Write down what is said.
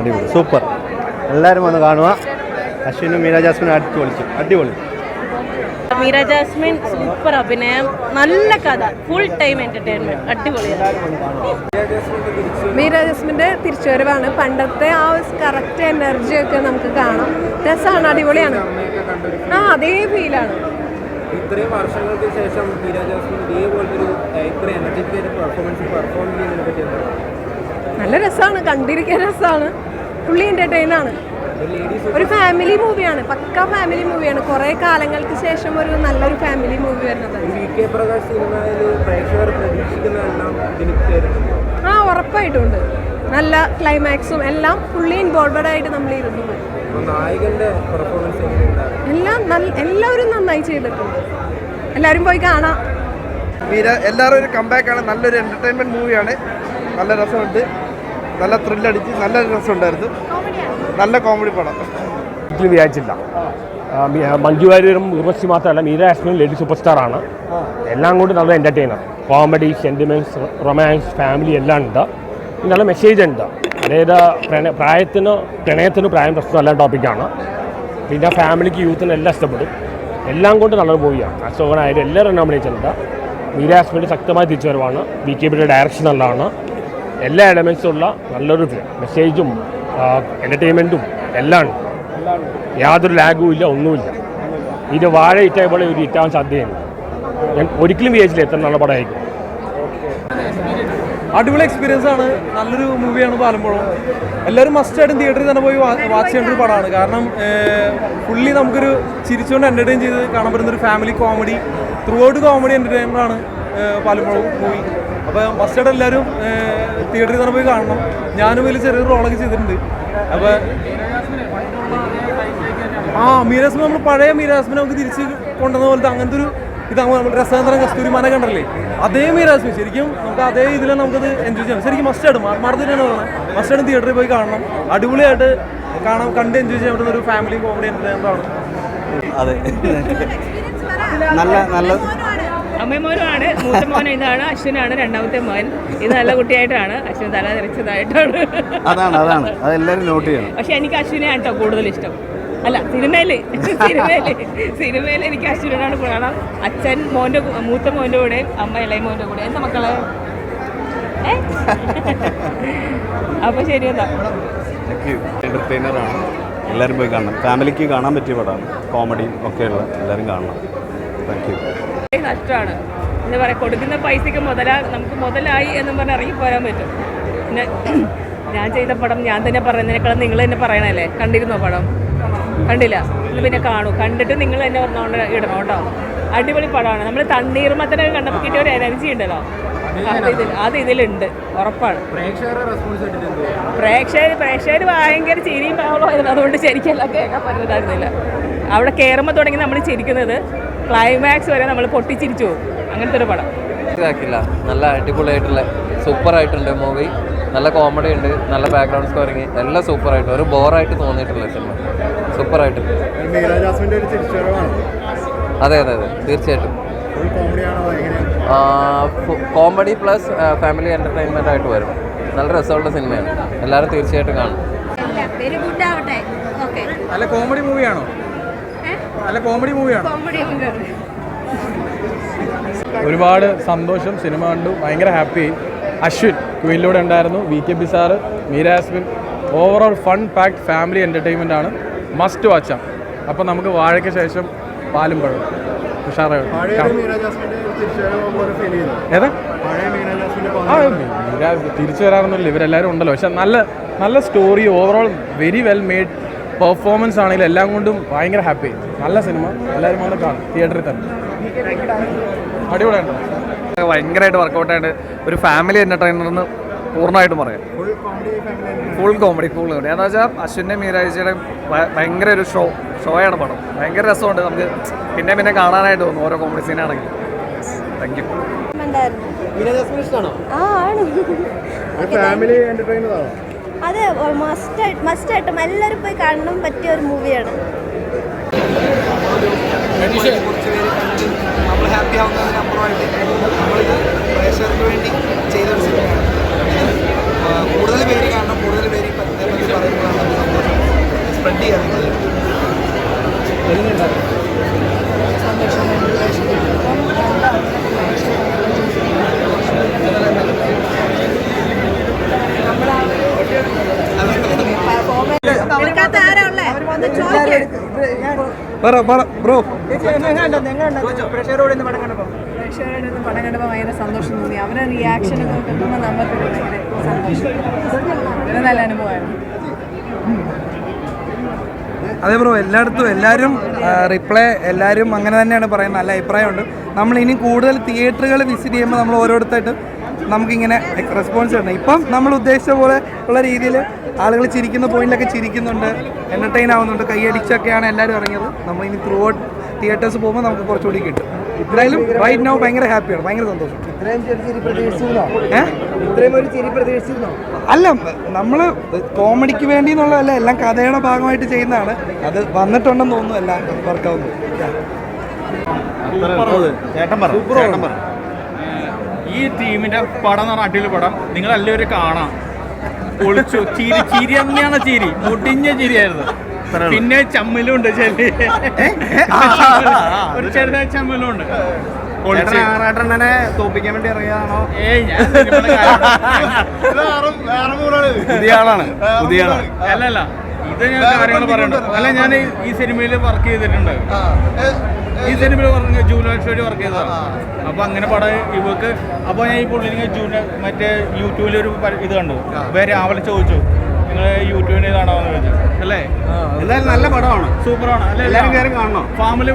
അടിപൊളി. സൂപ്പർ. എല്ലാവരും വന്ന് കാണുക. അശ്വിനും മീര ജാസ്മിനും അടിച്ചു പൊളിച്ചു. അടിപൊളി. മീര ജാസ്മിൻ സൂപ്പർ അഭിനയം. നല്ല കഥ. ഫുൾ ടൈം എന്റർടൈൻമെന്റ് അടിപൊളിയാണ് മീര ജാസ്മിന്റെ തിരിച്ചുവരവാണ്. പണ്ടത്തെ ആ കറക്റ്റ് എനർജി ഒക്കെ നമുക്ക് കാണാം. രസമാണ് അടിപൊളിയാണ്. ആ അതേ ഫീലാണ് ഇത്രയും വർഷങ്ങൾക്ക് ശേഷം മീര ജാസ്മിൻ ഇതേപോലത്തെ ഒരു ഇത്ര എനർജറ്റിക് പെർഫോമൻസ് പെർഫോം ചെയ്യുന്നതിനെ പറ്റി നല്ല രസമാണ് കണ്ടിരിക്കാൻ രസമാണ്. പുള്ളി എന്റർടൈൻ ആണ്. ഒരു ഫാമിലി മൂവിയാണ് പക്ക ഫാമിലി മൂവിയാണ് കുറേ കാലങ്ങൾക്ക് ശേഷം ഒരു നല്ലൊരു ഫാമിലി മൂവി വരുന്നത്. ആ ഉറപ്പായിട്ടുണ്ട്. നല്ല ക്ലൈമാക്സും എല്ലാം ഫുള്ളി ഇൻവോൾവഡ് ആയിട്ട് നമ്മൾ ഇരുന്നു പോയി. നായകന്റെ പെർഫോമൻസ് എല്ലാം നല്ല എല്ലാവരും നന്നായി ചെയ്തിട്ടുണ്ട്. എല്ലാവരും പോയി കാണാം. എല്ലാവരും ഒരു കമ്പാക്ക് ആണ്. നല്ലൊരു എന്റർടൈൻമെന്റ് മൂവിയാണ് നല്ല രസമുണ്ട്. നല്ല ത്രില്ലടിച്ച് നല്ല രസമുണ്ടായിരുന്നു നല്ല കോമഡി പടം. ഒരിക്കലും വിചാരിച്ചില്ല. മഞ്ജു വാര്യരും ഉർവശി മാത്രമല്ല Meera Jasmine lady super star ആണ് എല്ലാം കൊണ്ട് നല്ല entertainer comedy sentiments romance family എല്ലാം ഉണ്ട്. നല്ല മെസ്സേജ് ഉണ്ട്. അതായത് പ്രണയ പ്രായത്തിന് പ്രണയത്തിന് പ്രായം പ്രശ്നമല്ല ടോപ്പിക്കാണ് പിന്നെ ഫാമിലിക്ക് യൂത്തിന് എല്ലാം ഇഷ്ടപ്പെടും. എല്ലാം കൊണ്ട് നല്ലൊരു മൂവിയാണ് അശോകനായാലും എല്ലാവരും നോമിനേറ്റുണ്ട് മീര ഹാസ്മിന്റെ ശക്തമായ തിരിച്ചുവരവാണ്. ബി കെ ബിയുടെ ഡയറക്ഷൻ നല്ലതാണ്. എല്ലാ എലമെൻസും ഉള്ള നല്ലൊരു മെസ്സേജും എന്റർടൈൻമെന്റും എല്ലാം യാതൊരു ലാഗും ഇല്ല ഒന്നുമില്ല. ഇത് വാഴ ഇറ്റ പോലെ ഒരു ഇറ്റാൻ സാധ്യതയുണ്ട്. ഞാൻ ഒരിക്കലും വിചാരിച്ചില്ല എത്ര നല്ല പടമായിരിക്കും. അടിപൊളി എക്സ്പീരിയൻസ് ആണ്. നല്ലൊരു മൂവിയാണ് പാലമ്പുഴം. എല്ലാവരും മസ്റ്റ് ആയിട്ടും തിയേറ്ററിൽ തന്നെ പോയി വാച്ച് ചെയ്യേണ്ട ഒരു പടമാണ്. കാരണം ഫുള്ളി നമുക്കൊരു ചിരിച്ചുകൊണ്ട് എന്റർടൈൻ ചെയ്ത് കാണാൻ പറ്റുന്ന ഒരു family comedy throughout comedy entertainment ആണ് പാലമ്പുഴം മൂവി അപ്പോൾ ഫസ്റ്റ് ആയിട്ട് എല്ലാവരും തിയേറ്ററിൽ തന്നെ പോയി കാണണം. ഞാനും വലിയ ചെറിയൊരു റോളൊക്കെ ചെയ്തിട്ടുണ്ട്. അപ്പോൾ ആ മീരാസ്മ നമ്മൾ പഴയ മീരാസ്മിനെ നമുക്ക് തിരിച്ച് കൊണ്ടുവന്ന പോലത്തെ അങ്ങനത്തെ ഒരു ഇത് നമ്മൾ രസാന്തരം കസ്തൂരി മന കണ്ടല്ലേ അതേ മീരാസ്മി ശരിക്കും നമുക്ക് അതേ ഇതിൽ നമുക്കത് എൻജോയ് ചെയ്യാം. ശരിക്കും മസ്റ്റായിട്ട് മറന്നിട്ടാണ് പറയുന്നത് മസ്റ്റായിട്ട് തിയേറ്ററിൽ പോയി കാണണം. അടിപൊളിയായിട്ട് കാണാൻ കണ്ട് എൻജോയ് ചെയ്യാൻ പറ്റുന്ന ഒരു ഫാമിലി കോമഡി എന്താണ് അതെ. നല്ല നല്ല അമ്മമോനുമാണ് മൂത്ത മോൻ ഇതാണ് അശ്വിനാണ് രണ്ടാമത്തെ മോൻ. ഇത് നല്ല കുട്ടിയായിട്ടാണ് അശ്വിൻ തല തെറിച്ചതായിട്ടാണ്. അതാണ് അതാണ്. അതെല്ലാവരും നോട്ട് ചെയ്യണം. പക്ഷെ എനിക്ക് അശ്വിനെയാണ് കേട്ടോ കൂടുതൽ ഇഷ്ടം. അല്ല സിനിമയിൽ സിനിമയിൽ സിനിമയിൽ എനിക്ക് അശ്വിനോടാണ് കാണാം അച്ഛൻ മോന്റെ മൂത്ത മോന്റെ കൂടെ അമ്മ ഇളയ മോന്റെ കൂടെ. എന്താ മക്കളെ? അപ്പൊ ശരി എല്ലാവരും പോയി കാണണം. ഫാമിലിക്ക് കാണാൻ പറ്റിയ പടമാണ്. കോമഡിയും ഒക്കെയുള്ള എല്ലാവരും കാണണം. താങ്ക് യു നഷ്ടമാണ്. എന്താ പറയുക കൊടുക്കുന്ന പൈസയ്ക്ക് മുതലാ നമുക്ക് മുതലായി എന്നും പറഞ്ഞ് ഇറങ്ങി പോരാൻ പറ്റും. പിന്നെ ഞാൻ ചെയ്ത പടം ഞാൻ തന്നെ പറയുന്നതിനേക്കാളും നിങ്ങൾ തന്നെ പറയണല്ലേ? കണ്ടിരുന്നോ പടം? കണ്ടില്ല. പിന്നെ കാണൂ. കണ്ടിട്ട് നിങ്ങൾ തന്നെ പറഞ്ഞോണ്ട് ഇടണം കേട്ടോ. അടിപൊളി പടമാണ്. നമ്മൾ തണ്ണീർമത്തനൊക്കെ കണ്ടപ്പോൾ കിട്ടിയ ഒരു എനർജി ഉണ്ടല്ലോ. അത് ഇതിലുണ്ട്. ഉറപ്പാണ്? പ്രേക്ഷകർ പ്രേക്ഷകർ ഭയങ്കര ചിരിയും ബഹളമായിരുന്നു അതുകൊണ്ട് ശരിക്കും കേൾക്കാൻ പറ്റുന്നുണ്ടായിരുന്നില്ല അവിടെ കയറുമ്പോൾ തുടങ്ങി നമ്മൾ ചിരിക്കുന്നത്. ക്ലൈമാക്സ് വരെ നമ്മൾ പൊട്ടിച്ചിരിച്ചു പോകും. അങ്ങനത്തെ ഒരു പടം. ഇതാക്കില്ല. നല്ല അടിപൊളിയായിട്ടുള്ള സൂപ്പർ ആയിട്ടുണ്ട് മൂവി നല്ല കോമഡി ഉണ്ട് നല്ല ബാക്ക്ഗ്രൗണ്ട് സ്കോറിങ് എല്ലാം സൂപ്പർ ആയിട്ട് ഒരു ബോറായിട്ട് തോന്നിയിട്ടില്ല സിനിമ സൂപ്പർ ആയിട്ട് അതെ അതെ അതെ. തീർച്ചയായിട്ടും. കോമഡി പ്ലസ് ഫാമിലി എന്റർടൈൻമെന്റ് ആയിട്ട് വരും. നല്ല രസമുള്ള സിനിമയാണ് എല്ലാവരും തീർച്ചയായിട്ടും കാണും. വെരി ഗുഡ് ആവട്ടെ. ഓക്കെ നല്ല കോമഡി മൂവിയാണോ നല്ല കോമഡി മൂവിയാണ് കോമഡി ഒരുപാട് സന്തോഷം സിനിമ കണ്ടു. ഭയങ്കര ഹാപ്പി അശ്വിൻ ക്വീനിലൂടെ ഉണ്ടായിരുന്നു. V K B sir Meera overall fun packed family entertainment ആണ്. മസ്റ്റ് വാച്ച് ആണ്. അപ്പോൾ നമുക്ക് വാഴയ്ക്ക് ശേഷം പാലും പഴം ഉഷാറായിട്ട് മീര ഏതാ? ആ തിരിച്ചു വരാറൊന്നുമില്ല ഇവരെല്ലാവരും ഉണ്ടല്ലോ. പക്ഷെ നല്ല നല്ല story overall very well made performance ആണെങ്കിലും എല്ലാം കൊണ്ടും ഭയങ്കര ഹാപ്പി നല്ല സിനിമ എല്ലാവരും വന്ന് കാണും. തിയേറ്ററിൽ തന്നെ. അടിപൊളിയാണ് ഭയങ്കരമായിട്ട് വർക്കൗട്ടായിട്ട് ഒരു ഫാമിലി എന്റർടൈനർ എന്ന് പൂർണമായിട്ടും പറയാം. ഫുൾ കോമഡി ഫുൾ കോമഡി എന്താ വെച്ചാൽ അശ്വിന്റെ മീരാഴ്ചയുടെ ഭയങ്കര ഒരു ഷോ ഷോയാണ് പടം. ഭയങ്കര രസമുണ്ട്. നമുക്ക് പിന്നെ പിന്നെ കാണാനായിട്ട് തോന്നും ഓരോ കോമഡി സീനാണെങ്കിൽ താങ്ക് യു ഫാമിലി എന്റർടൈനറാണോ അത് മസ്റ്റ് മസ്റ്റായിട്ടും എല്ലാവരും പോയി കാണണം പറ്റിയ ഒരു മൂവിയാണ് ഹാപ്പി ആവുന്നതിനപ്പുറമായിട്ട് നമ്മളിത് പ്രേക്ഷകർക്ക് വേണ്ടി ചെയ്ത ഒരു സിനിമയാണ് ആ, കൂടുതൽ പേര് കാണണം കൂടുതൽ പേര് ഈ പ- ഇതേപ്പറ്റി പറയുന്നത് എടുക്കാത്ത ആരാ ഉള്ളേ ഒന്ന് ചോദിക്കേ ബ്രോ. പ്രേക്ഷകരോട് പടം കണ്ടപ്പോൾ ഭയങ്കര സന്തോഷം തോന്നി. അവരുടെ റിയാക്ഷൻ ഒക്കെ കിട്ടുമ്പോൾ നമുക്ക് ഭയങ്കര സന്തോഷം. ഒരു നല്ല അനുഭവമായിരുന്നു. അതെ ബ്രോ എല്ലായിടത്തും എല്ലാവരും റിപ്ലൈ എല്ലാവരും അങ്ങനെ തന്നെയാണ് പറയുന്നത്. നല്ല അഭിപ്രായമുണ്ട്. നമ്മൾ ഇനി കൂടുതൽ തിയേറ്ററുകൾ വിസിറ്റ് ചെയ്യുമ്പോൾ നമ്മൾ ഓരോരുത്തരായിട്ട് നമുക്കിങ്ങനെ റെസ്പോൺസ് കിട്ടണം ഇപ്പം നമ്മൾ ഉദ്ദേശിച്ച പോലെ ഉള്ള രീതിയിൽ ആളുകൾ ചിരിക്കുന്ന പോയിന്റിലൊക്കെ ചിരിക്കുന്നുണ്ട് എന്റർടൈൻ ആവുന്നുണ്ട് കൈയടിച്ചൊക്കെയാണ് എല്ലാവരും ഇറങ്ങിയത്. നമ്മൾ ഇനി ത്രൂ ഔട്ട് തിയേറ്റേഴ്സ് പോകുമ്പോൾ നമുക്ക് കുറച്ചുകൂടി കിട്ടും. എന്തായാലും റൈറ്റ് നോ ഭയങ്കര ഹാപ്പിയാണ് ഭയങ്കര സന്തോഷം. അല്ല നമ്മൾ കോമഡിക്ക് വേണ്ടി എന്നുള്ളതല്ല എല്ലാം കഥയുടെ ഭാഗമായിട്ട് ചെയ്യുന്നതാണ്. അത് വന്നിട്ടുണ്ടെന്ന് തോന്നുന്നു എല്ലാം വർക്കാവുന്നു ചേട്ടൻ പറ ചേട്ടൻ പറ. ഈ ടീമിന്റെ പടം എന്ന് പറഞ്ഞ അടിപൊളി പടം നിങ്ങൾ എല്ലാവരും കാണാം. പൊളിച്ചു ചിരി ചിരി തന്നെയാണ് ചിരി. മുടിഞ്ഞ ചിരിയായിരുന്നു. പിന്നെ ചമ്മലുണ്ട് ചെല്ലി ഒരു ചെറുതായ ചമ്മലുണ്ട്. ആറാട്ടണ്ണനെ തോപ്പിക്കാൻ വേണ്ടി ഇറങ്ങിയതാണോ? ഏയ് ഞാൻ പുതിയ ആളാണ്. പുതിയ ആളാണ്. അല്ലല്ല ഇത് ഞാൻ കാര്യങ്ങൾ പറയണ്ട അല്ല ഞാൻ ഈ സിനിമയിൽ വർക്ക് ചെയ്തിട്ടുണ്ട്. ഈ സിനിമയിൽ പറഞ്ഞു ജൂനിയർ വേണ്ടി വർക്ക് ചെയ്തതാണ്. അപ്പൊ അങ്ങനെ പടം ഇവക്ക് അപ്പൊ ഞാൻ ഈ പുള്ളിനെ ജൂനിയർ മറ്റേ യൂട്യൂബിൽ ഒരു ഇത് കണ്ടു. അപ്പൊ രാവിലെ ചോദിച്ചു നിങ്ങൾ യൂട്യൂബിൽ കാണാമെന്ന് ചോദിച്ചു. അല്ലേ? എന്തായാലും നല്ല പടമാണ്. സൂപ്പറാണ് അല്ലേ എല്ലാവരും കാണണം. ഫാമിലി